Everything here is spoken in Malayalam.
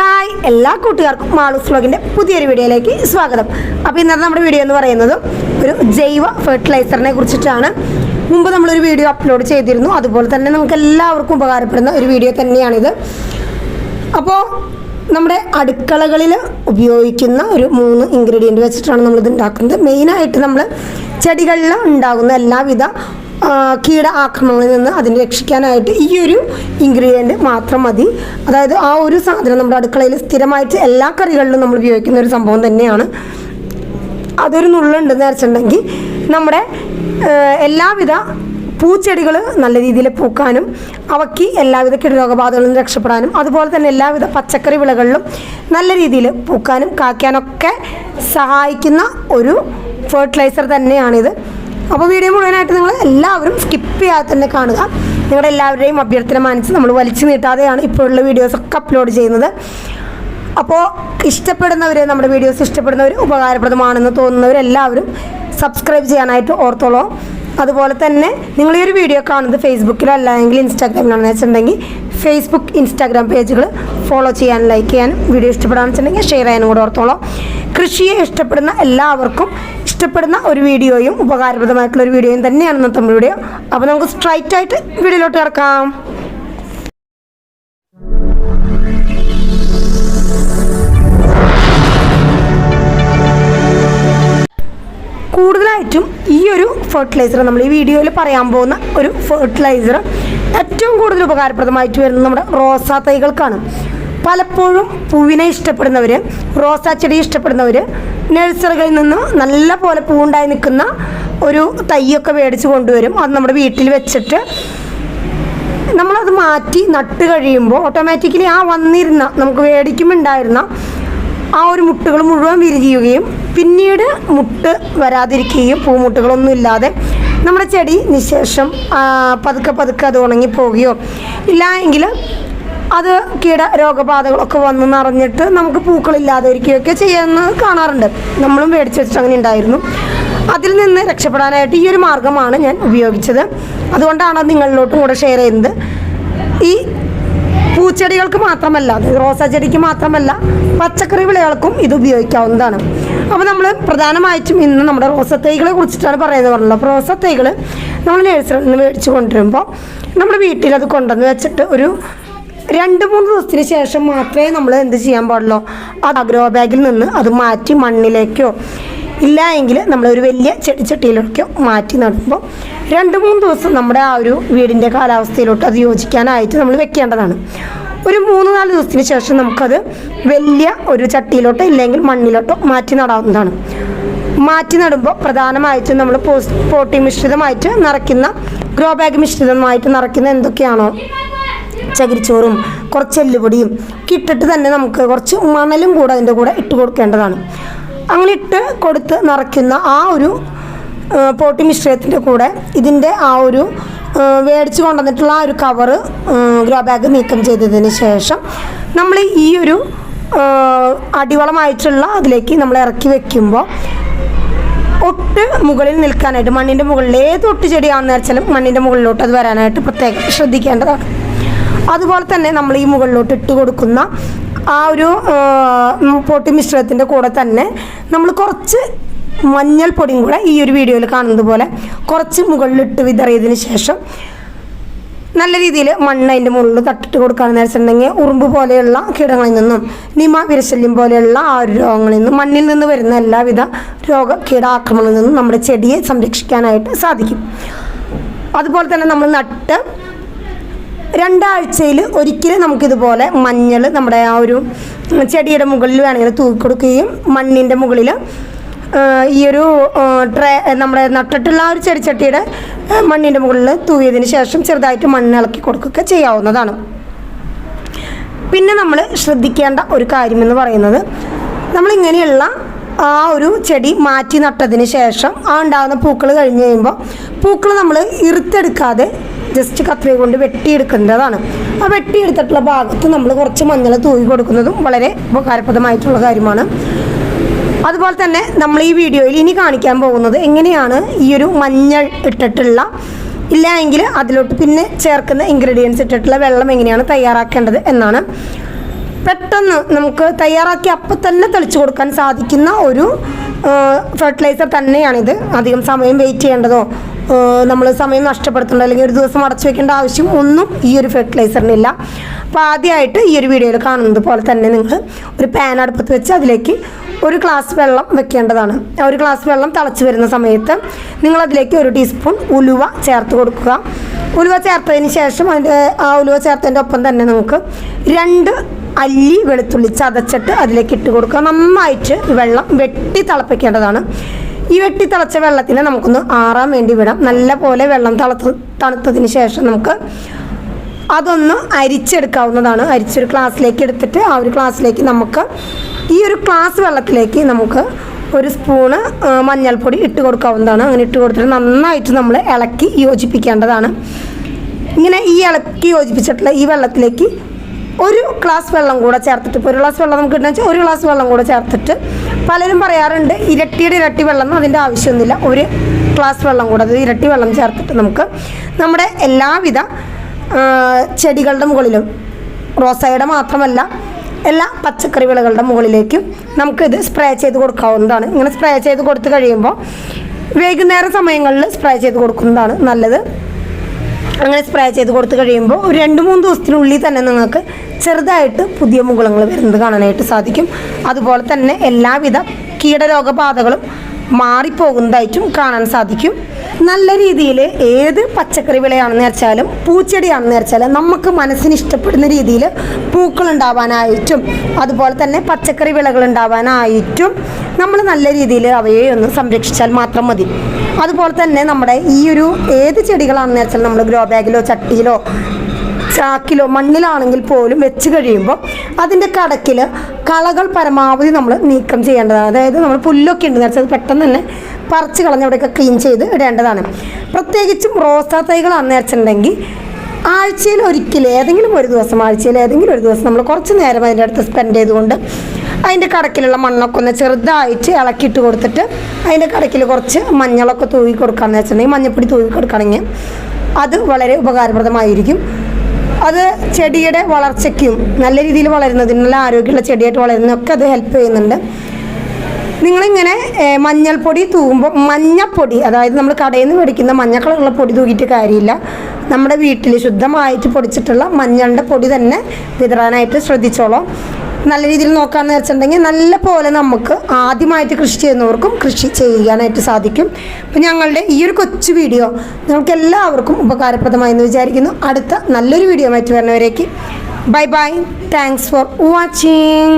ഹായ് എല്ലാ കൂട്ടുകാർക്കും മാളൂസ് ബ്ലോഗിന്റെ പുതിയൊരു വീഡിയോയിലേക്ക് സ്വാഗതം. അപ്പോൾ ഇന്നത്തെ നമ്മുടെ വീഡിയോ എന്ന് പറയുന്നത് ഒരു ജൈവ ഫെർട്ടിലൈസറിനെ കുറിച്ചിട്ടാണ്. മുമ്പ് നമ്മളൊരു വീഡിയോ അപ്ലോഡ് ചെയ്തിരുന്നു. അതുപോലെ തന്നെ നമുക്ക് എല്ലാവർക്കും ഉപകാരപ്പെടുന്ന ഒരു വീഡിയോ തന്നെയാണിത്. അപ്പോൾ നമ്മുടെ അടുക്കളകളിൽ ഉപയോഗിക്കുന്ന ഒരു മൂന്ന് ഇൻഗ്രീഡിയന്റ് വെച്ചിട്ടാണ് നമ്മളിത് ഉണ്ടാക്കുന്നത്. മെയിനായിട്ട് നമ്മൾ ചെടികളിൽ ഉണ്ടാകുന്ന എല്ലാവിധ കീട ആക്രമണങ്ങളിൽ നിന്ന് അതിനെ രക്ഷിക്കാനായിട്ട് ഈ ഒരു ഇൻഗ്രീഡിയന്റ് മാത്രം മതി. അതായത് ആ ഒരു സാധനം നമ്മുടെ അടുക്കളയിൽ സ്ഥിരമായിട്ട് എല്ലാ കറികളിലും നമ്മൾ ഉപയോഗിക്കുന്ന ഒരു സംഭവം തന്നെയാണ്. അതൊരു നുള്ളുണ്ടെന്ന് വെച്ചിട്ടുണ്ടെങ്കിൽ നമ്മുടെ എല്ലാവിധ പൂച്ചെടികൾ നല്ല രീതിയിൽ പൂക്കാനും അവയ്ക്ക് എല്ലാവിധ കീടരോഗബാധകളിൽ നിന്ന് രക്ഷപ്പെടാനും അതുപോലെ തന്നെ എല്ലാവിധ പച്ചക്കറി വിളകളിലും നല്ല രീതിയിൽ പൂക്കാനും കായ്ക്കാനൊക്കെ സഹായിക്കുന്ന ഒരു ഫെർട്ടിലൈസർ തന്നെയാണിത്. അപ്പോൾ വീഡിയോ മുഴുവനായിട്ട് നിങ്ങൾ എല്ലാവരും സ്കിപ്പ് ചെയ്യാതെ തന്നെ കാണുക. നിങ്ങളുടെ എല്ലാവരുടെയും അഭ്യർത്ഥന മാനിച്ച് നമ്മൾ വലിച്ചു നീട്ടാതെയാണ് ഇപ്പോഴുള്ള വീഡിയോസൊക്കെ അപ്ലോഡ് ചെയ്യുന്നത്. അപ്പോൾ ഇഷ്ടപ്പെടുന്നവർ നമ്മുടെ വീഡിയോസ് ഇഷ്ടപ്പെടുന്നവർ ഉപകാരപ്രദമാണെന്ന് തോന്നുന്നവരെല്ലാവരും സബ്സ്ക്രൈബ് ചെയ്യാനായിട്ട് ഓർത്തോളോ. അതുപോലെ തന്നെ നിങ്ങൾ ഈ ഒരു വീഡിയോ കാണുന്നത് ഫേസ്ബുക്കിലല്ല എങ്കിൽ ഇൻസ്റ്റാഗ്രാമിലാണെന്ന് വെച്ചിട്ടുണ്ടെങ്കിൽ ഫേസ്ബുക്ക് ഇൻസ്റ്റാഗ്രാം പേജുകൾ ഫോളോ ചെയ്യാനും ലൈക്ക് ചെയ്യാനും വീഡിയോ ഇഷ്ടപ്പെടാന്ന് വെച്ചിട്ടുണ്ടെങ്കിൽ ഷെയർ ചെയ്യാനും കൂടെ ഓർത്തോളൂ. കൃഷിയെ ഇഷ്ടപ്പെടുന്ന എല്ലാവർക്കും ഇഷ്ടപ്പെടുന്ന ഒരു വീഡിയോയും ഉപകാരപ്രദമായിട്ടുള്ള ഒരു വീഡിയോയും തന്നെയാണ് ഇന്നത്തെ വീഡിയോ. അപ്പോൾ നമുക്ക് സ്ട്രൈറ്റ് ആയിട്ട് വീഡിയോയിലോട്ട് കിടക്കാം. കൂടുതലായിട്ടും ഈ ഒരു ഫെർട്ടിലൈസർ നമ്മൾ ഈ വീഡിയോയിൽ പറയാൻ പോകുന്ന ഒരു ഫെർട്ടിലൈസർ ഏറ്റവും കൂടുതൽ ഉപകാരപ്രദമായിട്ട് വരുന്നത് നമ്മുടെ റോസാ തൈകൾക്കാണ്. പലപ്പോഴും പൂവിനെ ഇഷ്ടപ്പെടുന്നവർ റോസാ ചെടി ഇഷ്ടപ്പെടുന്നവർ നഴ്സറികളിൽ നിന്ന് നല്ല പോലെ പൂവുണ്ടായി നിൽക്കുന്ന ഒരു തൈയൊക്കെ മേടിച്ച് കൊണ്ടുവരും. അത് നമ്മുടെ വീട്ടിൽ വെച്ചിട്ട് നമ്മളത് മാറ്റി നട്ട് കഴിയുമ്പോൾ ഓട്ടോമാറ്റിക്കലി ആ വന്നിരുന്ന നമുക്ക് മേടിക്കുമുണ്ടായിരുന്ന ആ ഒരു മുട്ടുകൾ മുഴുവൻ വിരിയുകയും പിന്നീട് മുട്ട് വരാതിരിക്കുകയും പൂമുട്ടുകളൊന്നും ഇല്ലാതെ നമ്മുടെ ചെടി നിശേഷം പതുക്കെ പതുക്കെ അത് ഉണങ്ങിപ്പോവുകയോ ഇല്ല എങ്കിൽ അത് കീട രോഗബാധകളൊക്കെ വന്ന് നിറഞ്ഞിട്ട് നമുക്ക് പൂക്കളില്ലാതെ ഇരിക്കുകയൊക്കെ ചെയ്യാന്ന് കാണാറുണ്ട്. നമ്മളും മേടിച്ച് വെച്ചിട്ട് അങ്ങനെ ഉണ്ടായിരുന്നു. അതിൽ നിന്ന് രക്ഷപ്പെടാനായിട്ട് ഈ ഒരു മാർഗമാണ് ഞാൻ ഉപയോഗിച്ചത്. അതുകൊണ്ടാണ് അത് നിങ്ങളിലോട്ടും കൂടെ ഷെയർ ചെയ്യുന്നത്. ഈ പൂച്ചെടികൾക്ക് മാത്രമല്ല റോസാ ചെടിക്ക് മാത്രമല്ല പച്ചക്കറി വിളകൾക്കും ഇത് ഉപയോഗിക്കാവുന്നതാണ്. അപ്പോൾ നമ്മൾ പ്രധാനമായിട്ടും ഇന്ന് നമ്മുടെ റോസ തൈകളെ കുറിച്ചിട്ടാണ് പറയുന്നത് പറഞ്ഞത്. അപ്പോൾ റോസ തൈകൾ നമ്മൾ നേഴ്സറിൽ നിന്ന് മേടിച്ച് കൊണ്ടുവരുമ്പോൾ നമ്മുടെ വീട്ടിൽ അത് കൊണ്ടുവന്ന് വെച്ചിട്ട് ഒരു രണ്ട് മൂന്ന് ദിവസത്തിന് ശേഷം മാത്രമേ നമ്മൾ എന്ത് ചെയ്യാൻ പാടുള്ളൂ? ആ അഗ്രോ ബാഗിൽ നിന്ന് അത് മാറ്റി മണ്ണിലേക്കോ ഇല്ല എങ്കിൽ നമ്മളൊരു വലിയ ചെടിച്ചട്ടിയിലൊക്കെ മാറ്റി നടുമ്പോൾ രണ്ട് മൂന്ന് ദിവസം നമ്മുടെ ആ ഒരു വീടിന്റെ കാലാവസ്ഥയിലോട്ട് അത് യോജിക്കാനായിട്ട് നമ്മൾ വെക്കേണ്ടതാണ്. ഒരു മൂന്ന് നാല് ദിവസത്തിന് ശേഷം നമുക്കത് വലിയ ഒരു ചട്ടിയിലോട്ടോ ഇല്ലെങ്കിൽ മണ്ണിലോട്ടോ മാറ്റി നടാവുന്നതാണ്. മാറ്റി നടുമ്പോൾ പ്രധാനമായിട്ടും നമ്മൾ പോസ്റ്റ് പോട്ടി മിശ്രിതമായിട്ട് നിറയ്ക്കുന്ന ഗ്രോ ബാഗ് മിശ്രിതമായിട്ട് നിറയ്ക്കുന്ന എന്തൊക്കെയാണോ? ചകിരിച്ചോറും കുറച്ച് എല്ലുപൊടിയും കിട്ടിട്ട് തന്നെ നമുക്ക് കുറച്ച് മണലും കൂടെ അതിന്റെ കൂടെ ഇട്ട് കൊടുക്കേണ്ടതാണ്. അങ്ങനെ ഇട്ട് കൊടുത്ത് നിറയ്ക്കുന്ന ആ ഒരു പോട്ടി മിശ്രിതത്തിന്റെ കൂടെ ഇതിന്റെ ആ ഒരു മേടിച്ച് കൊണ്ടുവന്നിട്ടുള്ള ആ ഒരു കവറ് ഗ്രോ ബാഗ് നീക്കം ചെയ്തതിന് ശേഷം നമ്മൾ ഈ ഒരു അടിവളമായിട്ടുള്ള അതിലേക്ക് നമ്മൾ ഇറക്കി വെക്കുമ്പോൾ ഒട്ട് മുകളിൽ നിൽക്കാനായിട്ട് മണ്ണിന്റെ മുകളിൽ ഏത് ഒട്ട് ചെടിയാണെന്ന് വെച്ചാലും മണ്ണിന്റെ മുകളിലോട്ട് അത് വരാനായിട്ട് പ്രത്യേകം ശ്രദ്ധിക്കേണ്ടതാണ്. അതുപോലെ തന്നെ നമ്മൾ ഈ മുകളിലോട്ട് ഇട്ട് കൊടുക്കുന്ന ആ ഒരു പൊട്ടി മിശ്രിതത്തിന്റെ കൂടെ തന്നെ നമ്മൾ കുറച്ച് മഞ്ഞൾപ്പൊടിയും കൂടെ ഈ ഒരു വീഡിയോയിൽ കാണുന്നത് പോലെ കുറച്ച് മുകളിലിട്ട് വിതറിയതിന് ശേഷം നല്ല രീതിയിൽ മണ്ണ് അതിന്റെ മുകളിൽ തട്ടിട്ട് കൊടുക്കുകയാണെന്ന് വെച്ചിട്ടുണ്ടെങ്കിൽ ഉറുമ്പ് പോലെയുള്ള കീടങ്ങളിൽ നിന്നും നിമ വിരശല്യം പോലെയുള്ള ആ ഒരു രോഗങ്ങളിൽ നിന്നും മണ്ണിൽ നിന്ന് വരുന്ന എല്ലാവിധ രോഗ കീടാക്രമണങ്ങളിൽ നിന്നും നമ്മുടെ ചെടിയെ സംരക്ഷിക്കാനായിട്ട് സാധിക്കും. അതുപോലെ തന്നെ നമ്മൾ നട്ട് രണ്ടാഴ്ചയിൽ ഒരിക്കലും നമുക്കിതുപോലെ മഞ്ഞൾ നമ്മുടെ ആ ഒരു ചെടിയുടെ മുകളിൽ വേണമെങ്കിൽ തൂക്കി കൊടുക്കുകയും മണ്ണിന്റെ മുകളിൽ ഈ ഒരു ട്രേ നമ്മുടെ നട്ടിട്ടുള്ള ആ ഒരു ചെടിച്ചട്ടിയുടെ മണ്ണിന്റെ മുകളിൽ തൂവിയതിന് ശേഷം ചെറുതായിട്ട് മണ്ണ് ഇളക്കി കൊടുക്കുകയൊക്കെ ചെയ്യാവുന്നതാണ്. പിന്നെ നമ്മൾ ശ്രദ്ധിക്കേണ്ട ഒരു കാര്യമെന്ന് പറയുന്നത് നമ്മളിങ്ങനെയുള്ള ആ ഒരു ചെടി മാറ്റി നട്ടതിന് ശേഷം ആ ഉണ്ടാകുന്ന പൂക്കൾ കഴിഞ്ഞ് കഴിയുമ്പോൾ പൂക്കൾ നമ്മൾ ഇറുത്തെടുക്കാതെ ജസ്റ്റ് കത്രിക കൊണ്ട് വെട്ടിയെടുക്കേണ്ടതാണ്. ആ വെട്ടിയെടുത്തിട്ടുള്ള ഭാഗത്ത് നമ്മൾ കുറച്ച് മഞ്ഞൾ തൂവി കൊടുക്കുന്നതും വളരെ ഉപകാരപ്രദമായിട്ടുള്ള കാര്യമാണ്. അതുപോലെ തന്നെ നമ്മൾ ഈ വീഡിയോയിൽ ഇനി കാണിക്കാൻ പോകുന്നത് എങ്ങനെയാണ് ഈ ഒരു മഞ്ഞൾ ഇട്ടിട്ടുള്ള ഇല്ല എങ്കിൽ അതിലോട്ട് പിന്നെ ചേർക്കുന്ന ഇൻഗ്രീഡിയൻസ് ഇട്ടിട്ടുള്ള വെള്ളം എങ്ങനെയാണ് തയ്യാറാക്കേണ്ടത് എന്നാണ്. പെട്ടെന്ന് നമുക്ക് തയ്യാറാക്കി അപ്പം തന്നെ തെളിച്ചു കൊടുക്കാൻ സാധിക്കുന്ന ഒരു ഫെർട്ടിലൈസർ തന്നെയാണിത്. അധികം സമയം വെയിറ്റ് ചെയ്യേണ്ടതോ നമ്മൾ സമയം നഷ്ടപ്പെടുത്തേണ്ട അല്ലെങ്കിൽ ഒരു ദിവസം അടച്ചു വെക്കേണ്ട ആവശ്യം ഒന്നും ഈ ഒരു ഫെർട്ടിലൈസറിനില്ല അപ്പോൾ ആദ്യമായിട്ട് ഈ ഒരു വീഡിയോയിൽ കാണുന്നത് പോലെ തന്നെ നിങ്ങൾ ഒരു പാൻ അടുപ്പത്ത് വെച്ച് അതിലേക്ക് ഒരു ഗ്ലാസ് വെള്ളം വെക്കേണ്ടതാണ്. ആ ഒരു ഗ്ലാസ് വെള്ളം തിളച്ച് വരുന്ന സമയത്ത് നിങ്ങൾ അതിലേക്ക് ഒരു ടീസ്പൂൺ ഉലുവ ചേർത്ത് കൊടുക്കുക. ഉലുവ ചേർത്തതിന് ശേഷം അതിന്റെ ആ ഉലുവ ചേർത്തതിന്റെ ഒപ്പം തന്നെ നമുക്ക് രണ്ട് അല്ലി വെളുത്തുള്ളി ചതച്ചിട്ട് അതിലേക്ക് ഇട്ട് കൊടുക്കുക. നന്നായിട്ട് വെള്ളം വെട്ടി തിളപ്പിക്കേണ്ടതാണ്. ഈ വെട്ടി തിളച്ച വെള്ളത്തിനെ നമുക്കൊന്ന് ആറാൻ വേണ്ടി വിടാം. നല്ല പോലെ വെള്ളം തിളത്ത് തണുത്തതിന് ശേഷം നമുക്ക് അതൊന്ന് അരിച്ചെടുക്കാവുന്നതാണ്. അരിച്ചൊരു ഗ്ലാസ്സിലേക്ക് എടുത്തിട്ട് ആ ഒരു ഗ്ലാസ്സിലേക്ക് നമുക്ക് ഈ ഒരു ക്ലാസ് വെള്ളത്തിലേക്ക് നമുക്ക് ഒരു സ്പൂണ് മഞ്ഞൾപ്പൊടി ഇട്ട് കൊടുക്കാവുന്നതാണ്. അങ്ങനെ ഇട്ട് കൊടുത്തിട്ട് നന്നായിട്ട് നമ്മൾ ഇളക്കി യോജിപ്പിക്കേണ്ടതാണ്. ഇങ്ങനെ ഈ ഇളക്കി യോജിപ്പിച്ചിട്ടുള്ള ഈ വെള്ളത്തിലേക്ക് ഒരു ഗ്ലാസ് വെള്ളം കൂടെ ചേർത്തിട്ട് ഇപ്പോൾ ഒരു ഗ്ലാസ് വെള്ളം നമുക്ക് കിട്ടുന്ന വെച്ചാൽ ഒരു ഗ്ലാസ് വെള്ളം കൂടെ ചേർത്തിട്ട് പലരും പറയാറുണ്ട് ഇരട്ടിയുടെ ഇരട്ടി വെള്ളം അതിന്റെ ആവശ്യമൊന്നുമില്ല. ഒരു ഗ്ലാസ് വെള്ളം കൂടെ അത് ഇരട്ടി വെള്ളം ചേർത്തിട്ട് നമുക്ക് നമ്മുടെ എല്ലാവിധ ചെടികളുടെ മുകളിലും റോസായുടെ മാത്രമല്ല എല്ലാ പച്ചക്കറി വിളകളുടെ മുകളിലേക്കും നമുക്കിത് സ്പ്രേ ചെയ്ത് കൊടുക്കാവുന്നതാണ്. ഇങ്ങനെ സ്പ്രേ ചെയ്ത് കൊടുത്തു കഴിയുമ്പോൾ വൈകുന്നേര സമയങ്ങളിൽ സ്പ്രേ ചെയ്ത് കൊടുക്കുന്നതാണ് നല്ലത്. അങ്ങനെ സ്പ്രേ ചെയ്ത് കൊടുത്തു കഴിയുമ്പോൾ ഒരു രണ്ട് മൂന്ന് ദിവസത്തിനുള്ളിൽ തന്നെ നിങ്ങൾക്ക് ചെറുതായിട്ട് പുതിയ മുകുളങ്ങൾ വരുന്നത് കാണാനായിട്ട് സാധിക്കും. അതുപോലെ തന്നെ എല്ലാവിധ കീടരോഗബാധകളും മാറിപ്പോകുന്നതായിട്ടും കാണാൻ സാധിക്കും. നല്ല രീതിയിൽ ഏത് പച്ചക്കറി വിളയാണെന്ന് വെച്ചാലും പൂച്ചെടിയാണെന്ന് വെച്ചാലും നമുക്ക് മനസ്സിന് ഇഷ്ടപ്പെടുന്ന രീതിയിൽ പൂക്കൾ ഉണ്ടാവാനായിട്ടും അതുപോലെ തന്നെ പച്ചക്കറി വിളകൾ ഉണ്ടാവാനായിട്ടും നമ്മൾ നല്ല രീതിയിൽ അവയെ ഒന്ന് സംരക്ഷിച്ചാൽ മാത്രം മതി. അതുപോലെ തന്നെ നമ്മുടെ ഈ ഒരു ഏത് ചെടികളാണെന്ന് വെച്ചാൽ നമ്മൾ ഗ്രോ ബാഗിലോ ചട്ടിയിലോ ചാക്കിലോ മണ്ണിലാണെങ്കിൽ പോലും വെച്ച് കഴിയുമ്പോൾ അതിന്റെ കടക്കിൽ കളകൾ പരമാവധി നമ്മൾ നീക്കം ചെയ്യേണ്ടതാണ്. അതായത് നമ്മൾ പുല്ലൊക്കെ ഉണ്ട് നേരത്തെ പെട്ടെന്ന് തന്നെ പറിച്ച് കളഞ്ഞ് അവിടെയൊക്കെ ക്ലീൻ ചെയ്ത് ഇടേണ്ടതാണ്. പ്രത്യേകിച്ചും റോസാ തൈകളാണെന്ന് വെച്ചിട്ടുണ്ടെങ്കിൽ ആഴ്ചയിൽ ഒരിക്കൽ ഏതെങ്കിലും ഒരു ദിവസം ആഴ്ചയിൽ ഏതെങ്കിലും ഒരു ദിവസം നമ്മൾ കുറച്ച് നേരം അതിന്റെ അടുത്ത് സ്പെൻഡ് ചെയ്തുകൊണ്ട് അതിന്റെ കടക്കിലുള്ള മണ്ണൊക്കെ ഒന്ന് ചെറുതായിട്ട് ഇളക്കിയിട്ട് കൊടുത്തിട്ട് അതിന്റെ കടക്കിൽ കുറച്ച് മഞ്ഞളൊക്കെ തൂവി കൊടുക്കുകയെന്ന് വെച്ചിട്ടുണ്ടെങ്കിൽ മഞ്ഞപ്പൊടി തൂവി കൊടുക്കുകയാണെങ്കിൽ അത് വളരെ ഉപകാരപ്രദമായിരിക്കും. അത് ചെടിയുടെ വളർച്ചയ്ക്കും നല്ല രീതിയിൽ വളരുന്നതിനും നല്ല ആരോഗ്യമുള്ള ചെടിയായിട്ട് വളരുന്നതിനൊക്കെ അത് ഹെൽപ്പ് ചെയ്യുന്നുണ്ട്. നിങ്ങളിങ്ങനെ മഞ്ഞൾപ്പൊടി തൂകുമ്പോൾ മഞ്ഞപ്പൊടി അതായത് നമ്മൾ കടയിൽ നിന്ന് മേടിക്കുന്ന മഞ്ഞ കളറുള്ള പൊടി തൂക്കിയിട്ട് കാര്യമില്ല. നമ്മുടെ വീട്ടിൽ ശുദ്ധമായിട്ട് പൊടിച്ചിട്ടുള്ള മഞ്ഞളുടെ പൊടി തന്നെ വിതറാനായിട്ട് ശ്രദ്ധിച്ചോളാം. നല്ല രീതിയിൽ നോക്കാമെന്ന് വെച്ചിട്ടുണ്ടെങ്കിൽ നല്ല പോലെ നമുക്ക് ആദ്യമായിട്ട് കൃഷി ചെയ്യുന്നവർക്കും കൃഷി ചെയ്യാനായിട്ട് സാധിക്കും. അപ്പം ഞങ്ങളുടെ ഈ ഒരു കൊച്ചു വീഡിയോ നമുക്ക് എല്ലാവർക്കും ഉപകാരപ്രദമായി എന്ന് വിചാരിക്കുന്നു. അടുത്ത നല്ലൊരു വീഡിയോ ആയിട്ട് വരുന്നവരേക്ക് bye bye. Thanks for watching